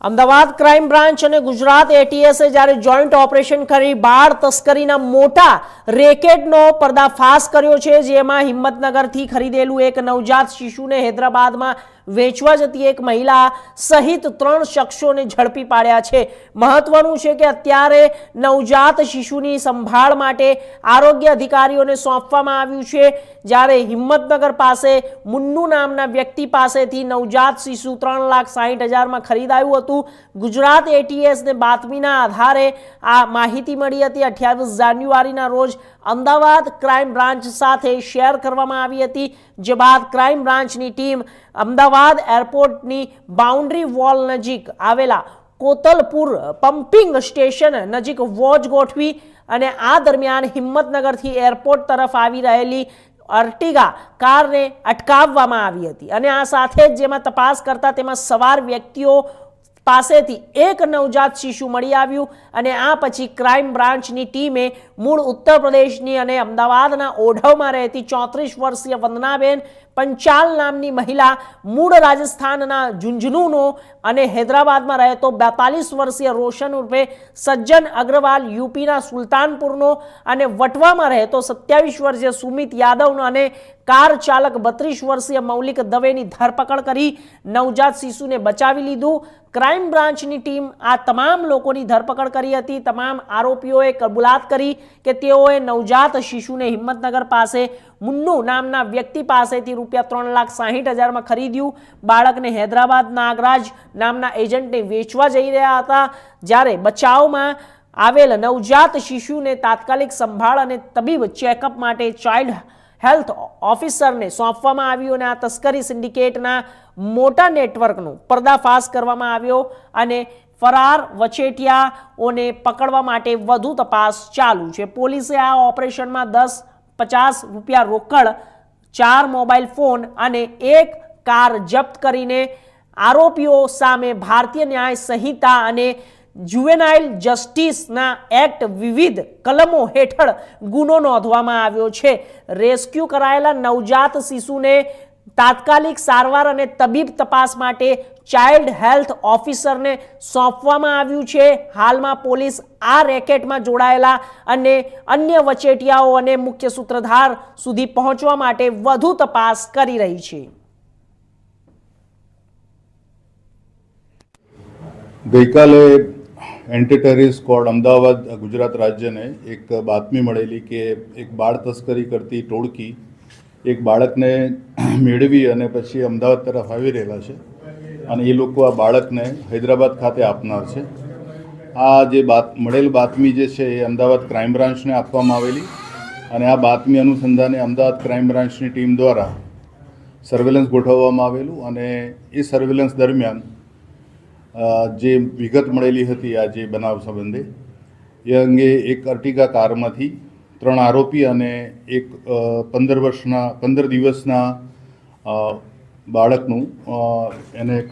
Ahmedabad crime branch અને ગુજરાત એટીએસે જ્યારે joint operation કરી, બાળ તસ્કરીના મોટા રેકેટનો પર્દાફાશ કર્યો છે, જેમાં હિંમતનગરથી ખરીદેલું એક નવજાત શિશુને હૈદરાબાદમાં વેચવા જતી એક મહિલા સહિત ત્રણ શખ્સોને ઝડપી પાડ્યા છે. મહત્વનું છે કે અત્યારે નવજાત શિશુની સંભાળ માટે આરોગ્ય અધિકારીઓને સોંપવામાં આવ્યું છે. જ્યારે હિંમતનગર પાસે મુન્નુ નામના વ્યક્તિ પાસેથી નવજાત શિશુ ત્રણ લાખ સાહીઠ હજારમાં ખરીદાયું હતું. ગુજરાત એટીએસને બાતમીના આધારે આ માહિતી મળી હતી. અઠ્યાવીસ જાન્યુઆરીના રોજ અમદાવાદ ક્રાઇમ બ્રાન્ચ સાથે શેર કરવામાં આવી હતી. જે બાદ ક્રાઇમ બ્રાન્ચની ટીમ અમદાવાદ એરપોર્ટની બાઉન્ડ્રી વોલ નજીક આવેલા કોતલપુર પમ્પિંગ સ્ટેશન નજીક વોચ ગોઠવી અને આ દરમિયાન હિંમતનગરથી એરપોર્ટ તરફ આવી રહેલી અર્ટિગા કારને અટકાવવામાં આવી હતી. અને આ સાથે જ જેમાં તપાસ કરતા તેમાં સવાર વ્યક્તિઓ પાસેથી એક નવજાત શિશુ મળી આવ્યું અને આ પછી ક્રાઇમ બ્રાન્ચની ટીમે મૂળ ઉત્તર પ્રદેશની અને અમદાવાદના ઓઢવમાં રહેતી ચોત્રીસ વર્ષીય વંદનાબેન પંચાલ નામની મહિલા મૂળ રાજસ્થાનના ઝુંઝુનુનો અને હૈદરાબાદમાં રહેતો બેતાલીસ વર્ષીય રોશન ઉર્ફે સજ્જન અગ્રવાલ યુપીના સુલતાનપુરનો અને વટવામાં રહેતો સત્યાવીસ વર્ષીય સુમિત યાદવનો અને કાર ચાલક બત્રીસ વર્ષીય મૌલિક દવેની ધરપકડ કરી નવજાત શિશુને બચાવી લીધું. ક્રાઇમ બ્રાન્ચની ટીમ આ તમામ લોકોની ધરપકડ કરી હતી. તમામ આરોપીઓએ કબૂલાત કરી. કે તેઓએ નવજાત શિશુને હિંમતનગર પાસે મુન્નુ નામના વ્યક્તિ પાસેથી રૂપિયા ત્રણ લાખ સાહીઠ હજારમાં ખરીદ્યું. બાળકને હૈદરાબાદ નાગરાજ નામના એજન્ટને વેચવા જઈ રહ્યા હતા. જ્યારે બચાવમાં આવેલ નવજાત શિશુને તાત્કાલિક સંભાળ અને તબીબ ચેકઅપ માટે ચાઇલ્ડ હેલ્થ ઓફિસરને સોંપવામાં આવ્યું અને આ તસ્કરી સિન્ડિકેટના મોટા નેટવર્કનો પર્દાફાશ કરવામાં આવ્યો અને ફરાર વચેટિયાઓને પકડવા માટે વધુ તપાસ ચાલુ છે. પોલીસે આ ઓપરેશનમાં દસ, પચાસ રૂપિયા રોકડ, ચાર મોબાઈલ ફોન અને એક કાર જપ્ત કરીને આરોપીઓ સામે ભારતીય ન્યાય સંહિતા અને જુવેનાઇલ જસ્ટિસના એક્ટ વિવિધ કલમો હેઠળ ગુનો નોંધવામાં આવ્યો છે. રેસ્ક્યુ કરાયેલા નવજાત શિશુને તાત્કાલિક સારવાર અને તબીબ તપાસ માટે ચાઇલ્ડ હેલ્થ ઓફિસરને સોંપવામાં આવ્યું છે. હાલમાં પોલીસ આ રેકેટમાં જોડાયેલા અને અન્ય વચેટિયાઓ અને મુખ્ય સૂત્રધાર સુધી પહોંચવા માટે વધુ તપાસ કરી રહી છે. ગઈકાલે anti terrorist squad Ahmedabad, Gujarat રાજ્યને એક બાતમી મળેલી કે એક બાળ તસ્કરી કરતી ટોળકી એક બાળકને મેળવી અને પછી અમદાવાદ તરફ આવી રહેલા છે. અને એ લોકો આ બાળકને હૈદરાબાદ ખાતે આપનાર છે. આ જે બાત, મળેલ બાતમી જે છે, એ અમદાવાદ ક્રાઇમ બ્રાન્ચને આપવામાં આવેલી અને આ બાતમી અનુસંધાને અમદાવાદ ક્રાઇમ બ્રાન્ચની ટીમ દ્વારા સર્વેલન્સ ગોઠવવામાં આવેલું અને એ સર્વેલન્સ દરમિયાન જે વિગત મળેલી હતી આ જે બનાવ સંબંધે, એ અંગે એક અર્ટિગા કારમાંથી ત્રણ આરોપી અને એક પંદર વર્ષના, પંદર દિવસના બાળકનું એને એક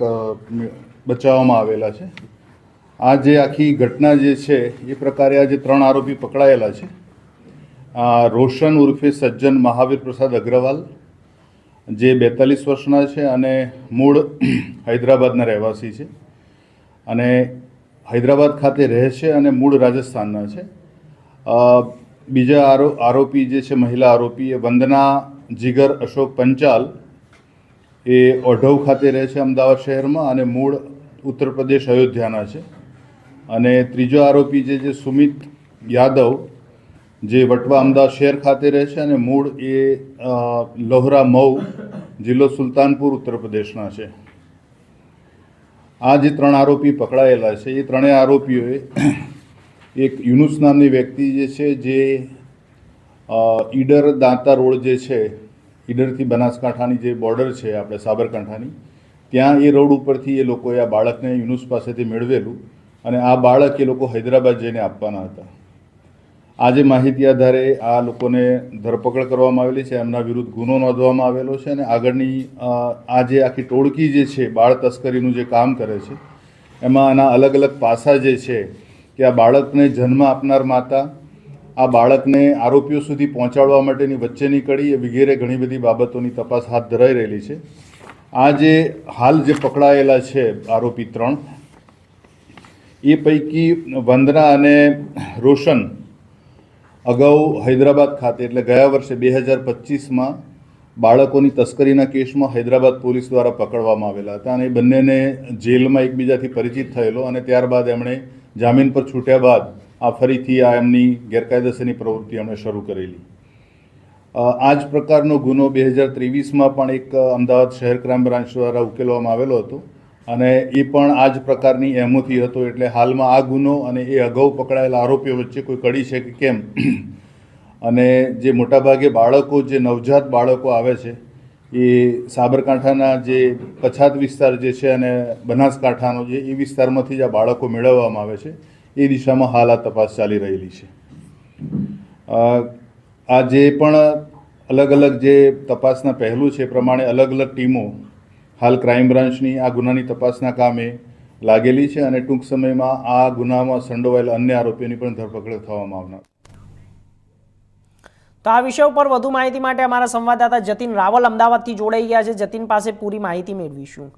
બચાવવામાં આવેલા છે. આ જે આખી ઘટના જે છે, એ પ્રકારે આ જે ત્રણ આરોપી પકડાયેલા છે. રોશન ઉર્ફે સજ્જન મહાવીર પ્રસાદ અગ્રવાલ, જે બેતાલીસ વર્ષના છે અને મૂળ હૈદરાબાદના રહેવાસી છે. અને હૈદરાબાદ ખાતે રહે છે અને મૂળ રાજસ્થાનના છે. બીજા આરો, આરોપી જે છે, મહિલા આરોપી એ વંદના જીગર અશોક પંચાલ એ ઓઢવ ખાતે રહે છે અમદાવાદ શહેરમાં અને મૂળ ઉત્તર પ્રદેશ અયોધ્યાના છે. અને ત્રીજો આરોપી જે છે સુમિત યાદવ, જે વટવા અમદાવાદ શહેર ખાતે રહે છે અને મૂળ એ લોહરા મઉ જિલ્લો સુલતાનપુર ઉત્તર પ્રદેશના છે. આ જે ત્રણ આરોપી પકડાયેલા છે, એ ત્રણેય આરોપીઓએ એક યુનુસ નામની વ્યક્તિ જે છે, જે ઈડર દાંતા રોડ જે છે ઈડરથી બનાસકાંઠાની જે બોર્ડર છે આપણે સાબરકાંઠાની, ત્યાં એ રોડ ઉપરથી એ લોકોએ આ બાળકને યુનુસ પાસેથી મેળવેલું અને આ બાળક એ લોકો હૈદરાબાદ જઈને આપવાના હતા. આજે માહિતી આધારે આ લોકોને ધરપકડ કરવામાં આવેલી છે, એમના વિરુદ્ધ ગુનો નોંધવામાં આવેલો છે અને આગળની આ જે આખી ટોળકી જે છે, બાળ તસ્કરીનું જે કામ કરે છે, એમાં આના અલગ અલગ પાસા જે છે કે આ બાળકને જન્મ આપનાર માતા આ બાળકને આરોપીઓ સુધી પહોંચાડવા માટેની વચ્ચેની કડી વગેરે ઘણી બધી બાબતોની તપાસ હાથ ધરાઈ રહેલી છે. આ જે હાલ જે પકડાયેલા છે આરોપી ત્રણ, એ પૈકી વંદના અને રોશન અગાઉ હૈદરાબાદ ખાતે, એટલે ગયા વર્ષે બે હજાર પચીસમાં બાળકોની તસ્કરીના કેસમાં હૈદરાબાદ પોલીસ દ્વારા પકડવામાં આવેલા હતા અને એ બંનેને જેલમાં એકબીજાથી પરિચિત થયેલો અને ત્યારબાદ એમણે જામીન પર છૂટ્યા બાદ આ ફરીથી આ એમની ગેરકાયદેસરની પ્રવૃત્તિ એમણે શરૂ કરેલી. આ જ પ્રકારનો ગુનો બે હજાર ત્રેવીસમાં પણ એક અમદાવાદ શહેર ક્રાઇમ બ્રાન્ચ દ્વારા ઉકેલવામાં આવેલો હતો અને એ પણ આ જ પ્રકારની એમોથી હતો એટલે હાલમાં આ ગુનો અને એ અગાઉ પકડાયેલા આરોપીઓ વચ્ચે કોઈ કડી છે કે કેમ? અને જે મોટાભાગે બાળકો, જે નવજાત બાળકો આવે છે, એ સાબરકાંઠાના જે પછાત વિસ્તાર જે છે અને બનાસકાંઠાનો જે, એ વિસ્તારમાંથી જ આ બાળકો મેળવવામાં આવે છે. એ દિશામાં હાલ આ તપાસ ચાલી રહેલી છે. આ જે પણ અલગ અલગ જે તપાસના પહેલું છે પ્રમાણે અલગ અલગ ટીમો હાલ ક્રાઇમ બ્રાન્ચની આ ગુનાની તપાસના કામે લાગેલી છે અને ટૂંક સમયમાં આ ગુનામાં સંડોવાયેલા અન્ય આરોપીઓની પણ ધરપકડ થવામાં આવનાર તો આ વિષય ઉપર વધુ માહિતી માટે અમારા સંવાદદાતા જતીન રાવલ અમદાવાદથી જોડાઈ ગયા છે. જતીન પાસે પૂરી માહિતી મેળવીશું.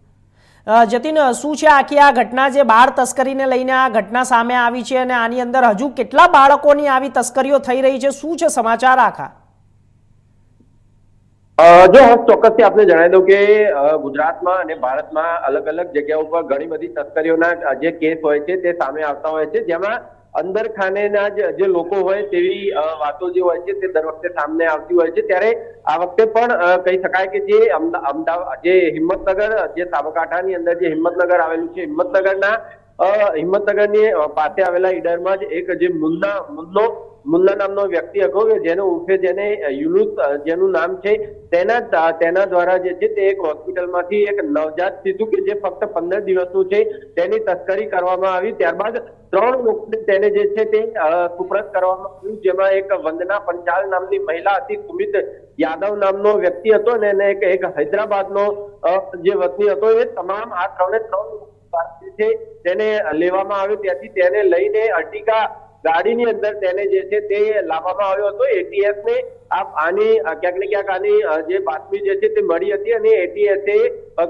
જતીન, શું છે આખી આ ઘટના? જે બાળ તસ્કરીને લઈને આ ઘટના સામે આવી છે અને આની અંદર હજુ કેટલા બાળકોની આવી તસ્કરીઓ થઈ રહી છે? શું છે સમાચાર આખા? જો ચોક્કસથી આપને જણાવી દઉં કે ગુજરાતમાં અને ભારતમાં અલગ અલગ જગ્યાઓ પર ઘણી બધી તસ્કરીઓના જે કેસ હોય છે તે સામે આવતા હોય છે. જેમાં અંદર ખાનેના જ લોકો હોય તેવી વાતો જે હોય છે તે દર વખતે સામને આવતી હોય છે. ત્યારે આ વખતે પણ કહી શકાય કે જે અમદા- અમદાવાદ, જે હિંમતનગર, જે સાબરકાંઠાની અંદર જે હિંમતનગર આવેલું છે, હિંમતનગરના હિંમતનગરની પાસે આવેલા ઈડરમાં જ એક જે મુન્ના, મુન્નો મુન્ના નામનો વ્યક્તિ હતો કે જેનો ઉર્ફે જેને યુનુસ જેનું નામ છે, તેના તેના દ્વારા જે છે તે એક હોસ્પિટલમાંથી એક નવજાત શિશુ કે જે ફક્ત પંદર દિવસનું છે, તેની તસ્કરી કરવામાં આવી. ત્યારબાદ ત્રણ લોકોને તેને જે છે તે સુપ્રત કરવામાં આવ્યું, જેમાં એક વંદના પંચાલ નામની મહિલા હતી, સુમિત યાદવ નામનો વ્યક્તિ હતો અને એને એક હૈદરાબાદનો જે વતની હતો, એ તમામ આ ત્રણે ત્રણ છે તેને લેવામાં આવ્યો. ત્યાંથી તેને લઈને અર્ટિકા ગાડીની અંદર તેને જે છે તે લાવવામાં આવ્યો હતો. એટીએસ ને આની ક્યાંક ને ક્યાંક આની જે બાતમી જે છે તે મળી હતી અને એટીએસે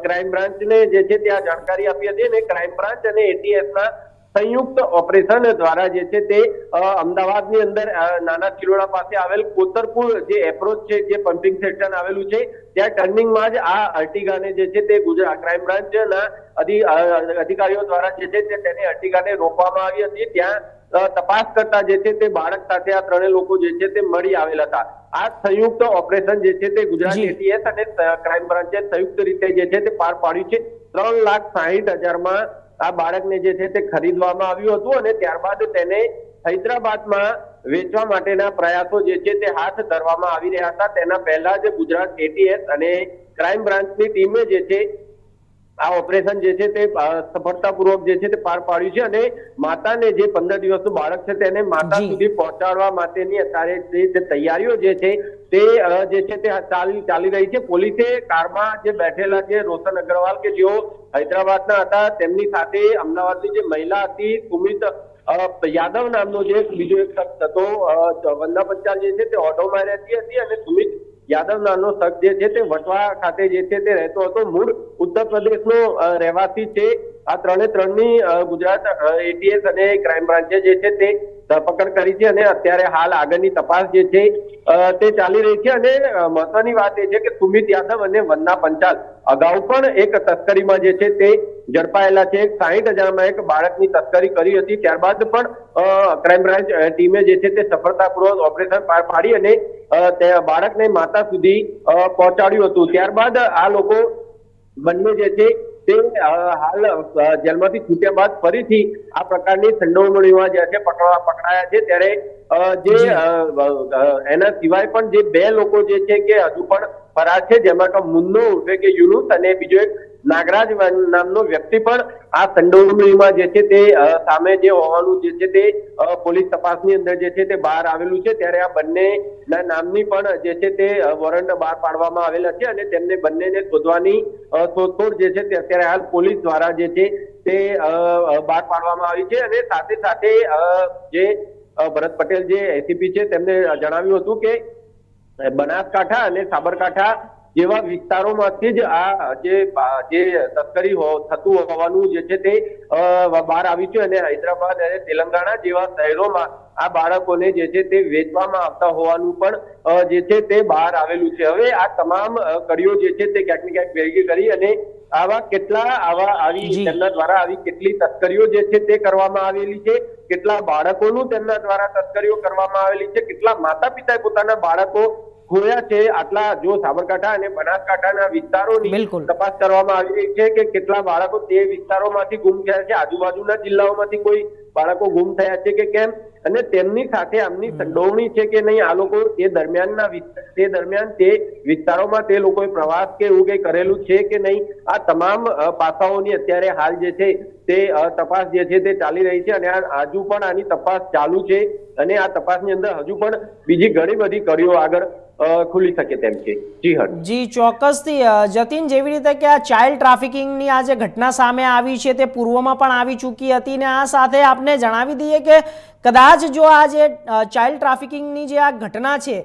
ક્રાઇમ બ્રાન્ચને જે છે તે આ જાણકારી આપી હતી અને ક્રાઇમ બ્રાન્ચ અને એટીએસ ના સંયુક્ત ઓપરેશન દ્વારા જે છે તે અમદાવાદની અંદર નાના ચિલોડા પાસે આવેલ કોતરપુર જે એપ્રોચ છે જે પમ્પિંગ સ્ટેશન આવેલું છે ત્યાં ટર્નિંગમાં જ આ અર્ટિગાને જે છે તે ગુજરાત ક્રાઇમ બ્રાન્ચના અધિકારીઓ દ્વારા જે છે તેને અર્ટિગાને રોકવામાં આવી હતી. ત્યાં તપાસ કરતા જે છે તે બાળક સાથે આ ત્રણેય લોકો જે છે તે મળી આવેલ હતા. આ સંયુક્ત ઓપરેશન જે છે તે ગુજરાત એટીએસ અને ક્રાઇમ બ્રાન્ચે સંયુક્ત રીતે જે છે તે પાર પાડ્યું છે. ત્રણ લાખ સાહીઠ હજારમાં આ બાળકને જે છે તે ખરીદવામાં આવ્યું હતું અને ત્યારબાદ તેને હૈદરાબાદમાં વેચવા માટેના પ્રયાસો જે છે તે હાથ ધરવામાં આવી રહ્યા હતા. તેના પહેલા જ ગુજરાત એટીએસ અને ક્રાઇમ બ્રાન્ચની ટીમે જે છે આ ઓપરેશન જે છે તે સફળતાપૂર્વક જે છે તે પાર પાડ્યું છે અને માતાને જે પંદર દિવસનું બાળક છે તેને માતા સુધી પહોંચાડવા માટેની અત્યારે જે તૈયારીઓ જે છે તે જે છે તે ચાલી ચાલી રહી છે. પોલીસે કારમાં જે બેઠેલા છે રોશન અગ્રવાલ કે જેઓ હૈદરાબાદના હતા તેમની સાથે અમદાવાદની જે મહિલા હતી સુમિત યાદવ નામનો જે બીજો એક શખ્સ હતો અ, વંદા પંચાલ જે છે તે ઓટોમાં રહેતી હતી અને સુમિત યાદવ નામનો શખ્સ જે છે તે વટવા ખાતે જે છે તે રહેતો હતો. મૂળ ઉત્તર પ્રદેશનો રહેવાસી છે. આ ત્રણે ત્રણની ગુજરાત એટીએસ અને ક્રાઇમ બ્રાન્ચે જે છે તે ધરપકડ કરી છે અને અત્યારે હાલ આગળની તપાસ જે છે તે ચાલી રહી છે. અને મહત્વની વાત એ છે કે સુમિત યાદવ અને વન્ના પંચાલ અગાઉ પણ એક તસ્કરીમાં જે છે તે ઝડપાયેલા છે. સાહીઠ હજારમાં એક બાળકની તસ્કરી કરી હતી. ત્યારબાદ પણ ક્રાઇમ બ્રાન્ચ ટીમે જે છે તે સફળતાપૂર્વક ઓપરેશન પાર પાડી અને તે બાળકને માતા સુધી પહોંચાડ્યું હતું. ત્યારબાદ આ લોકો બંને જે છે તે હાલ જેલમાંથી છૂટ્યા બાદ ફરીથી આ પ્રકારની સંડોવણીમાં જે છે પકડવા પકડાયા છે. ત્યારે જે એના સિવાય પણ જે બે લોકો જે છે કે હજુ પણ ફરાર છે જેમાં કે મુન્નો ઉર્ફે કે યુનુસ અને બીજો એક નાગરાજ નામનો વ્યક્તિ પણ આ સંડોવણીમાં જે છે તે સામે જે હોવાનું જે છે તે પોલીસ તપાસની અંદર જે છે તે બહાર આવેલું છે. ત્યારે આ બંને નામની પણ જે છે તે વોરંટ બહાર પાડવામાં આવેલા છે અને તેમને બંનેને શોધવાની શોધખોળ જે છે તે અત્યારે હાલ પોલીસ દ્વારા જે છે તે બહાર પાડવામાં આવી છે અને સાથે સાથે જે ભરત પટેલ જે એસીપી છે તેમને જણાવ્યું હતું કે, બનાસકાંઠા અને સાબરકાંઠા જેવા વિસ્તારોમાંથી જ આ જે જે તસ્કરી થતું હોવાનું જે છે તે બહાર આવ્યું છે અને હૈદરાબાદ અને તેલંગાણા જેવા શહેરોમાં આ બાળકોને જે છે તે વેચવામાં આવતા હોવાનું પણ જે છે તે બહાર આવેલું છે. હવે આ તમામ કડીઓ જે છે તે ક્યાંક ને ક્યાંક ભેગી કરી અને આવા કેટલા આવા આવી તેમના દ્વારા આવી કેટલી તસ્કરીઓ જે છે તે કરવામાં આવેલી છે કેટલા બાળકોનું તેમના દ્વારા તસ્કરીઓ કરવામાં આવેલી છે કેટલા માતા પિતાએ પોતાના બાળકો ખોયા છે આટલા જો સાબરકાંઠા અને બનાસકાંઠાના વિસ્તારોની તપાસ કરવામાં આવી રહી છે કે કેટલા બાળકો તે વિસ્તારોમાંથી ગુમ થયા છે? આજુબાજુના જિલ્લાઓમાંથી કોઈ બાળકો ગુમ થયા છે કે કેમ? અને તેમની સાથે આમની સંડોવણી છે કે નહીં? આ લોકો તે દરમિયાનના તે દરમિયાન તે વિસ્તારોમાં તે લોકોએ પ્રવાસ કે એવું કંઈ કરેલું છે કે નહીં? આ તમામ પાસાઓની અત્યારે હાલ જે છે તે તપાસ જે છે તે ચાલી રહી છે અને હજુ પણ આની તપાસ ચાલુ છે અને આ તપાસની અંદર હજુ પણ બીજી ઘણી બધી કડીઓ આગળ ખુલી શકે તેમ છે. જી, હર. જી, ચોક્કસથી જતીન, જેવી રીતે કે આ ચાઇલ્ડ ટ્રાફિકિંગની આ જે ઘટના સામે આવી છે તે પૂર્વમાં પણ આવી ચૂકી હતી ને આ સાથે આપને જણાવી દઈએ કે કદાચ જો આ જે ચાઇલ્ડ ટ્રાફિકિંગની જે આ ઘટના છે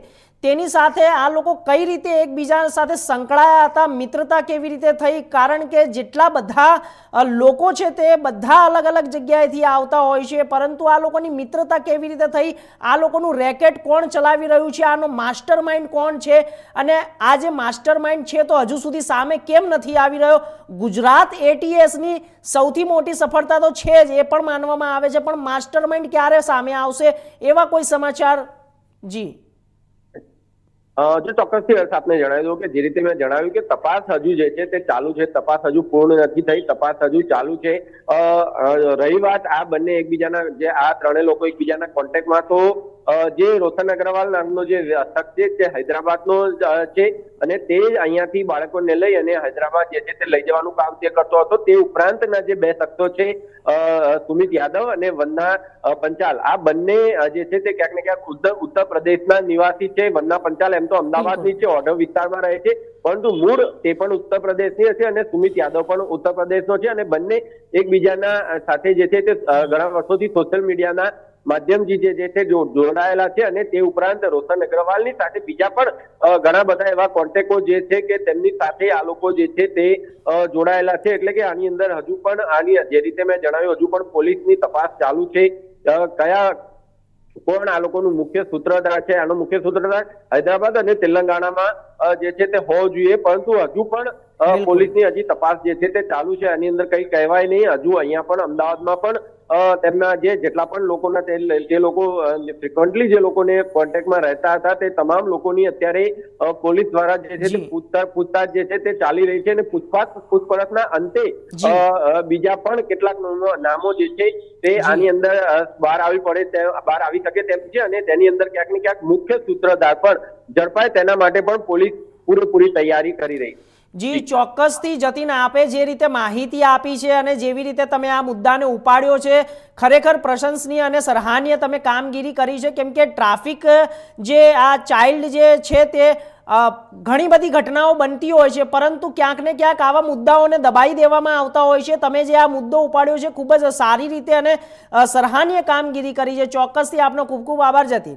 તેની સાથે આ લોકો કઈ રીતે એકબીજા સાથે સંકળાયા હતા? મિત્રતા કેવી રીતે થઈ? કારણ કે જેટલા બધા લોકો છે તે બધા અલગ અલગ જગ્યાએથી આવતા હોય છે, પરંતુ આ લોકોની મિત્રતા કેવી રીતે થઈ? આ લોકોનું રેકેટ કોણ ચલાવી રહ્યું છે? આનો માસ્ટર માઇન્ડ કોણ છે? અને આ જે માસ્ટર માઇન્ડ છે તો હજુ સુધી સામે કેમ નથી આવી રહ્યો? ગુજરાત એટીએસની સૌથી મોટી સફળતા તો છે જ, એ પણ માનવામાં આવે છે, પણ માસ્ટર માઇન્ડ ક્યારે સામે આવશે? એવા કોઈ સમાચાર? જી. જો ચોક્કસથી હર્ષ આપને જણાવી દઉં કે જે રીતે મેં જણાવ્યું કે તપાસ હજુ જે છે તે ચાલુ છે, તપાસ હજુ પૂર્ણ નથી થઈ, તપાસ હજુ ચાલુ છે. રહી વાત આ બંને એકબીજાના, જે આ ત્રણેય લોકો એકબીજાના કોન્ટેક્ટમાં તો જે રોશન અગ્રવાલ નામનો જે શખ્સ છે, તે હૈદરાબાદનો છે અને તે અહીંયાથી બાળકોને લઈ અને હૈદરાબાદ જે છે તે લઈ જવાનું કામ તે કરતો હતો. તે ઉપરાંતના જે બે શખ્સો છે સુમિત યાદવ અને વંદના પંચાલ. આ બંને જે છે તે ક્યાંક ને ક્યાંક ઉત્તર પ્રદેશના નિવાસી છે. વંદના પંચાલ એમ તો અમદાવાદની છે, ઓઢવ વિસ્તારમાં રહે છે. પરંતુ મૂળ તે પણ ઉત્તર પ્રદેશની હશે અને સુમિત યાદવ પણ ઉત્તર પ્રદેશનો છે અને બંને એકબીજાના સાથે જે છે તે ઘણા વર્ષોથી સોશિયલ મીડિયાના માધ્યમથી જે છે, જો- જોડાયેલા છે અને તે ઉપરાંત રોશન અગ્રવાલની સાથે બીજા પણ ઘણા બધા એવા કોન્ટેકો જે છે કે તેમની સાથે આ લોકો જે છે તે જોડાયેલા છે. એટલે કે આની અંદર હજુ પણ આની, જે રીતે મેં જણાવ્યું, હજુ પણ પોલીસની તપાસ ચાલુ છે. કયા કોણ આ લોકોનું મુખ્ય સૂત્રધાર છે? આનો મુખ્ય સૂત્રધાર હૈદરાબાદ અને તેલંગાણામાં જે છે તે હોવો જોઈએ. પરંતુ હજુ પણ. પોલીસની હજી તપાસ જે છે તે ચાલુ છે આની અંદર કઈ કહેવાય નહીં. હજુ અહીંયા પણ અમદાવાદમાં પણ તેમના જે જેટલા પણ લોકોના જે લોકો ફ્રિકવન્ટલી જે લોકોને કોન્ટેક્ટમાં રહેતા હતા તે તમામ લોકોની અત્યારે પોલીસ દ્વારા જે છે તે પૂછતાછ જે છે તે ચાલી રહી છે અને પૂછપાછ પૂછપરછના અંતે બીજા પણ કેટલાક નામો- નામો જે છે તે આની અંદર બહાર આવી પડે બહાર આવી શકે તેમ છે અને તેની અંદર ક્યાંક ને ક્યાંક મુખ્ય સૂત્રધાર પણ ઝડપાય તેના માટે પણ પોલીસ પૂરેપૂરી તૈયારી કરી રહી છે. જી, ચોક્કસથી જતીન આપે જે રીતે માહિતી આપી છે અને જેવી રીતે તમે આ મુદ્દાને ઉપાડ્યો છે, ખરેખર પ્રશંસનીય અને સરાહનીય તમે કામગીરી કરી છે. કેમ કે ટ્રાફિક, જે આ ચાઇલ્ડ જે છે તે ઘણી બધી ઘટનાઓ બનતી હોય છે, પરંતુ ક્યાંક ને ક્યાંક આવા મુદ્દાઓને દબાઈ દેવામાં આવતા હોય છે. તમે જે આ મુદ્દો ઉપાડ્યો છે, ખૂબ જ સારી રીતે અને સરાહનીય કામગીરી કરી છે. ચોક્કસથી આપનો ખૂબ ખૂબ આભાર, જતીન.